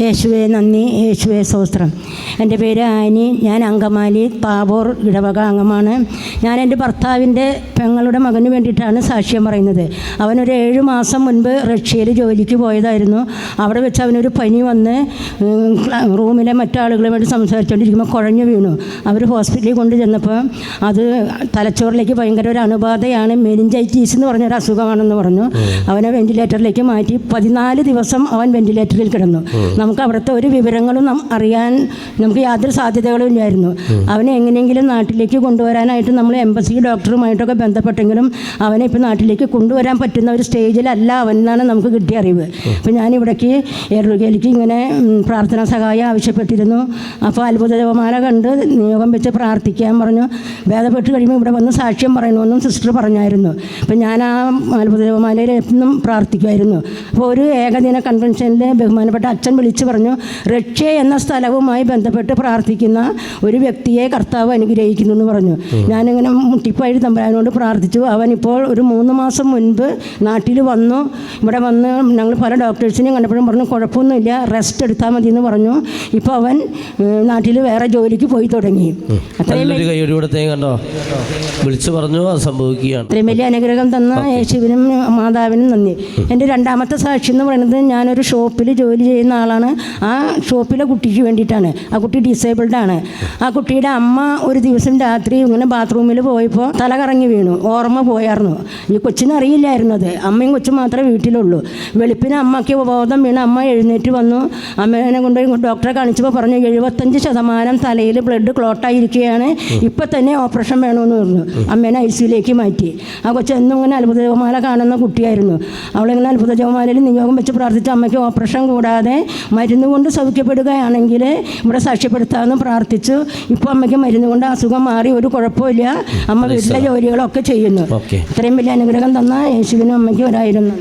യേശുവെ നന്ദി. യേശുവേ സ്തോത്രം. എന്റെ പേര് ആനി. ഞാൻ അങ്കമാലി താബോർ ഇടവക അംഗമാണ് ഞാൻ എന്റെ ഭർത്താവിന്റെ പെങ്ങളുടെ മകന് വേണ്ടിയിട്ടാണ് സാക്ഷ്യം പറയുന്നത്. അവനൊരു ഏഴ് മാസം മുൻപ് റഷ്യയിൽ ജോലിക്ക് പോയതായിരുന്നു. അവിടെ വെച്ച് അവനൊരു പനി വന്ന് റൂമിലെ മറ്റാളുകളുമായിട്ട് സംസാരിച്ചുകൊണ്ടിരിക്കുമ്പോൾ കുഴഞ്ഞു വീണു. അവർ ഹോസ്പിറ്റലിൽ കൊണ്ട് ചെന്നപ്പോൾ അത് തലച്ചോറിലേക്ക് ഭയങ്കര ഒരു അണുബാധയാണ്. മെനിഞ്ചൈറ്റീസ് എന്ന് പറഞ്ഞൊരു അസുഖമാണെന്ന് പറഞ്ഞു. അവനെ വെന്റിലേറ്ററിലേക്ക് മാറ്റി പതിനാല് ദിവസം അവൻ വെന്റിലേറ്ററിൽ കിടന്നു. നമുക്ക് അവിടുത്തെ ഒരു വിവരങ്ങളും നം അറിയാൻ നമുക്ക് യാതൊരു സാധ്യതകളും ഇല്ലായിരുന്നു. അവനെ എങ്ങനെയെങ്കിലും നാട്ടിലേക്ക് കൊണ്ടുവരാനായിട്ട് നമ്മൾ എംബസി ഡോക്ടറുമായിട്ടൊക്കെ ബന്ധപ്പെട്ടെങ്കിലും അവനെ ഇപ്പോൾ നാട്ടിലേക്ക് കൊണ്ടുവരാൻ പറ്റുന്ന ഒരു സ്റ്റേജിലല്ല അവൻ എന്നാണ് നമുക്ക് കിട്ടിയ അറിവ്. അപ്പോൾ ഞാൻ ഇവിടേക്ക് എറുകയിലേക്ക് ഇങ്ങനെ പ്രാർത്ഥനാ സഹായം ആവശ്യപ്പെട്ടിരുന്നു. അപ്പോൾ അത്ഭുത ജപമാല കണ്ട് നിയോഗം വെച്ച് പ്രാർത്ഥിക്കാൻ പറഞ്ഞു. ഭേദപ്പെട്ട് കഴിയുമ്പോൾ ഇവിടെ വന്ന് സാക്ഷ്യം പറയണമെന്നും സിസ്റ്റർ പറഞ്ഞായിരുന്നു. അപ്പം ഞാൻ ആ അത്ഭുത ജപമാലയിൽ എന്നും പ്രാർത്ഥിക്കുമായിരുന്നു. അപ്പോൾ ഒരു ഏകദിന കൺവെൻഷനിൽ ബഹുമാനപ്പെട്ട അച്ഛൻ വിളിച്ചു പറഞ്ഞു റഷ്യ എന്ന സ്ഥലവുമായി ബന്ധപ്പെട്ട് പ്രാർത്ഥിക്കുന്ന ഒരു വ്യക്തിയെ കർത്താവ് അനുഗ്രഹിക്കുന്നു എന്ന് പറഞ്ഞു. ഞാനിങ്ങനെ മുട്ടിപ്പായി തമ്പരാനോട് പ്രാർത്ഥിച്ചു. അവനിപ്പോൾ ഒരു മൂന്ന് മാസം മുൻപ് നാട്ടിൽ വന്നു. ഇവിടെ വന്ന് ഞങ്ങൾ പല ഡോക്ടേഴ്സിനെയും കണ്ടപ്പോഴും പറഞ്ഞു കുഴപ്പമൊന്നുമില്ല റെസ്റ്റ് എടുത്താൽ മതി എന്ന് പറഞ്ഞു. ഇപ്പോൾ അവൻ നാട്ടിൽ വേറെ ജോലിക്ക് പോയി തുടങ്ങി. നല്ലൊരു കൊടുത്തേ കണ്ടോ? വിളിച്ചു പറഞ്ഞു അത് സംഭവിക്കുകയാണ്. ഇത്രയും വലിയ അനുഗ്രഹം തന്ന യേശുവിനും മാതാവിനും നന്ദി. എന്റെ രണ്ടാമത്തെ സാക്ഷി എന്ന് പറയുന്നത് ഞാനൊരു ഷോപ്പിൽ ജോലി ചെയ്യുന്ന ആളാണ്. ആ ഷോപ്പിലെ കുട്ടിക്ക് വേണ്ടിയിട്ടാണ്. ആ കുട്ടി ഡിസേബിൾഡ് ആണ്. ആ കുട്ടിയുടെ അമ്മ ഒരു ദിവസം രാത്രി ഇങ്ങനെ ബാത്റൂമിൽ പോയപ്പോൾ തല കറങ്ങി വീണു. ഓർമ്മ പോയായിരുന്നു ഈ കൊച്ചിന് അറിയില്ലായിരുന്നു അത്. അമ്മയും കൊച്ചും മാത്രമേ വീട്ടിലുള്ളൂ. വെളുപ്പിന് അമ്മയ്ക്ക് ബോധം വീണ് അമ്മ എഴുന്നേറ്റ് വന്നു. അമ്മേനെ കൊണ്ടുപോയി ഡോക്ടറെ കാണിച്ചപ്പോൾ പറഞ്ഞു എഴുപത്തഞ്ച് ശതമാനം തലയിൽ ബ്ലഡ് ക്ലോട്ടായിരിക്കുകയാണ് ഇപ്പം തന്നെ ഓപ്പറേഷൻ വേണമെന്ന് പറഞ്ഞു. അമ്മേനെ ഐ സിയിലേക്ക് മാറ്റി. ആ കൊച്ചു എന്നും ഇങ്ങനെ അത്ഭുത ജവമാല കാണുന്ന കുട്ടിയായിരുന്നു. അവളിങ്ങനെ അത്ഭുത ജവമാലയിൽ നിയോഗം വെച്ച് പ്രാർത്ഥിച്ച അമ്മയ്ക്ക് ഓപ്പറേഷൻ കൂടാതെ മരുന്ന് കൊണ്ട് സൗഖ്യപ്പെടുകയാണെങ്കിൽ ഇവിടെ സാക്ഷ്യപ്പെടുത്താമെന്ന് പ്രാർത്ഥിച്ചു. ഇപ്പോൾ അമ്മയ്ക്ക് മരുന്ന് കൊണ്ട് അസുഖം മാറി ഒരു കുഴപ്പമില്ല അമ്മ വീട്ടിലെ ജോലികളൊക്കെ ചെയ്യുന്നു. ഇത്രയും വലിയ അനുഗ്രഹം തന്ന യേശുവിനും അമ്മയ്ക്കും ഒരായിരുന്നു